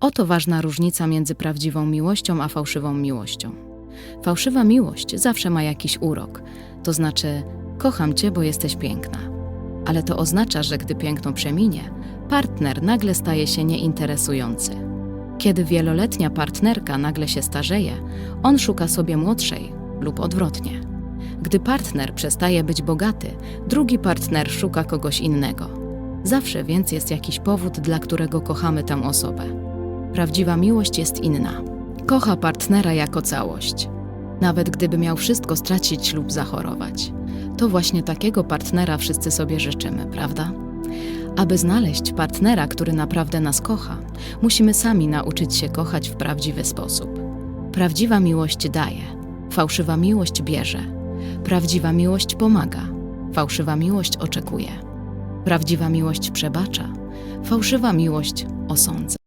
Oto ważna różnica między prawdziwą miłością a fałszywą miłością. Fałszywa miłość zawsze ma jakiś urok, to znaczy kocham cię, bo jesteś piękna. Ale to oznacza, że gdy piękno przeminie, partner nagle staje się nieinteresujący. Kiedy wieloletnia partnerka nagle się starzeje, on szuka sobie młodszej lub odwrotnie. Gdy partner przestaje być bogaty, drugi partner szuka kogoś innego. Zawsze więc jest jakiś powód, dla którego kochamy tę osobę. Prawdziwa miłość jest inna. Kocha partnera jako całość. Nawet gdyby miał wszystko stracić lub zachorować. To właśnie takiego partnera wszyscy sobie życzymy, prawda? Aby znaleźć partnera, który naprawdę nas kocha, musimy sami nauczyć się kochać w prawdziwy sposób. Prawdziwa miłość daje, fałszywa miłość bierze. Prawdziwa miłość pomaga, fałszywa miłość oczekuje. Prawdziwa miłość przebacza, fałszywa miłość osądza.